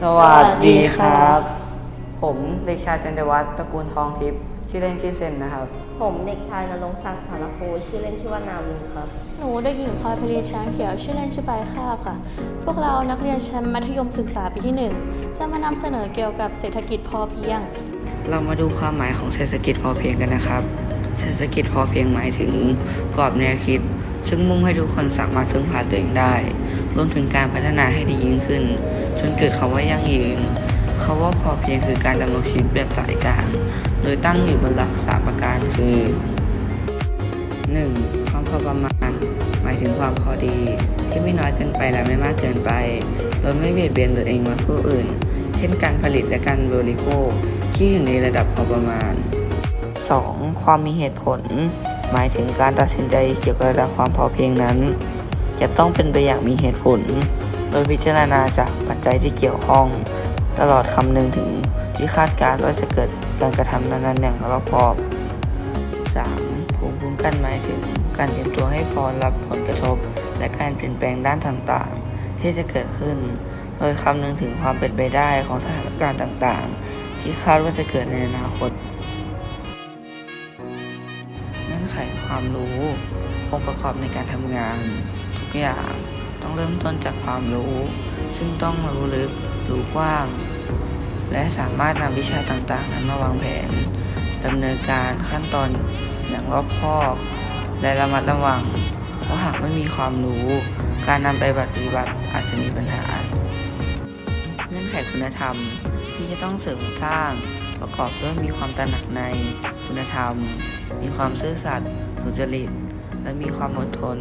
สวัสดีครับสวัสดีค่ะผมเด็กชายจันทวัฒน์ตระกูลทองทิพย์ชื่อเล่นชื่อเซนนะครับ ผมเด็กชายนรงค์ศักดิ์สารภูชื่อเล่นชื่อว่านาวินครับ หนูเด็กหญิงพลอยพลีช้างเขียวชื่อเล่นชื่อใบคาบค่ะ พวกเรานักเรียนชั้นมัธยมศึกษาปีที่หนึ่งจะมานำเสนอเกี่ยวกับเศรษฐกิจพอเพียง เรามาดูความหมายของเศรษฐกิจพอเพียงกันนะครับ เศรษฐกิจพอเพียงหมายถึงกรอบแนวคิด ซึ่งมุ่งให้ทุกคนสามารถพึ่งพาตัวเองได้ รวมถึงการพัฒนาให้ดียิ่งขึ้นจ นเกิดคำว่ายั่งยืนคาว่าพอเพียงคือการดำรงชีวิตแบบสายกลาง โดยตั้งอยู่บนหลักสามประการคือ 1. ความพอประมาณ หมายถึงความพอดี ที่ไม่น้อยเกินไปและไม่มากเกินไป โดยไม่เบียดเบียนตัวเองและผู้อื่น เช่นการผลิตและการบริโภคที่อยู่ในระดับพอประมาณ 2. ความมีเหตุผล หมายถึงการตัดสินใจเกี่ยวกับระดับความพอเพียงนั้น จะต้องเป็นไปอย่างมีเหตุผล โดยพิจารณาจากปัจจัยที่เกี่ยวข้อง ตลอดคำนึงถึงที่คาดการณ์ว่าจะเกิดการกระทำนั้นๆอย่างรอบคอบ 3. ภูมิคุ้มกันหมายถึงการเตรียมตัวให้พร้อมรับผลกระทบ และการเปลี่ยนแปลงด้านต่างๆ ที่จะเกิดขึ้น โดยคำนึงถึงความเป็นไปได้ของสถานการณ์ต่างๆ ที่คาดว่าจะเกิดในอนาคตเงื่อนไขความรู้องค์ประกอบในการทำงาน ทุกอย่าง ต้องเริ่มต้นจากความรู้ ซึ่งต้องรู้ลึก รู้กว้าง และสามารถนำวิชาต่างๆ นั้นมาวางแผนดำเนินการขั้นตอนอย่างรอบคอบ และระมัดระวัง เพราะหากไม่มีความรู้ การนำไปปฏิบัติอาจจะมีปัญหา เงื่อนไขคุณธรรมที่จะต้องเสริมสร้างประกอบด้วยมีความตระหนักในคุณธรรม มีความซื่อสัตย์สุจริต และมีความอดทน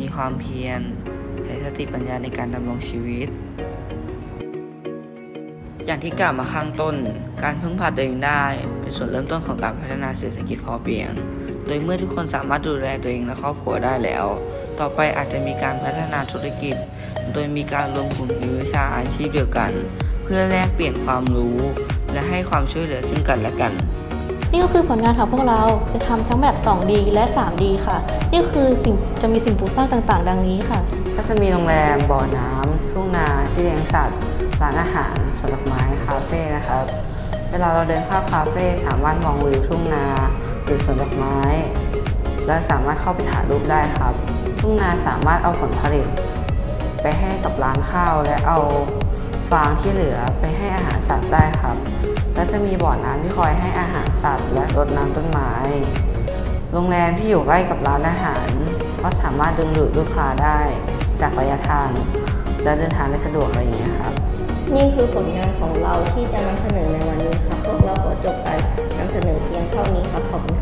มีความเพียร ใช้สติปัญญาในการดำรงชีวิต อย่างที่กล่าวมาข้างต้น การพึ่งพาตัวเองได้ เป็นส่วนเริ่มต้นของการพัฒนาเศรษฐกิจพอเพียง โดยเมื่อทุกคนสามารถดูแลตัวเองและครอบครัวได้แล้ว ต่อไปอาจจะมีการพัฒนาธุรกิจ โดยมีการรวมกลุ่มในวิชาอาชีพเดียวกัน เพื่อแลกเปลี่ยนความรู้ และให้ความช่วยเหลือซึ่งกันและกัน นี่ก็คือผลงานของพวกเราจะทำทั้งแบบ 2D และ 3D ค่ะ นี่คือสิ่งจะมีสิ่งปลูกสร้างต่างๆ ดังนี้ค่ะ ก็จะมีโรงแรมบ่อน้ำทุ่งนาที่เลี้ยงสัตว์ร้านอาหารสวนดอกไม้คาเฟ่นะครับเวลาเราเดินเข้าคาเฟ่สามารถมองวิวทุ่งนาหรือสวนดอกไม้ และสามารถเข้าไปถ่ายรูปได้ครับ ทุ่งนาสามารถเอาผลผลิต ไปให้กับร้านข้าวและเอาฟางที่เหลือไปให้อาหารสัตว์ได้ครับ และจะมีบ่อน้ำที่คอยให้อาหารสัตว์และรดน้ำต้นไม้ โรงแรมที่อยู่ใกล้กับร้านอาหาร ก็สามารถดึงดูดลูกค้าได้จากระยะทาง และเดินทางได้สะดวกอะไรอย่างเงี้ยครับ นี่คือผลงานของเราที่จะนำเสนอในวันนี้ครับพวกเราขอจบการนำเสนอเพียงเท่านี้ครับขอบคุณ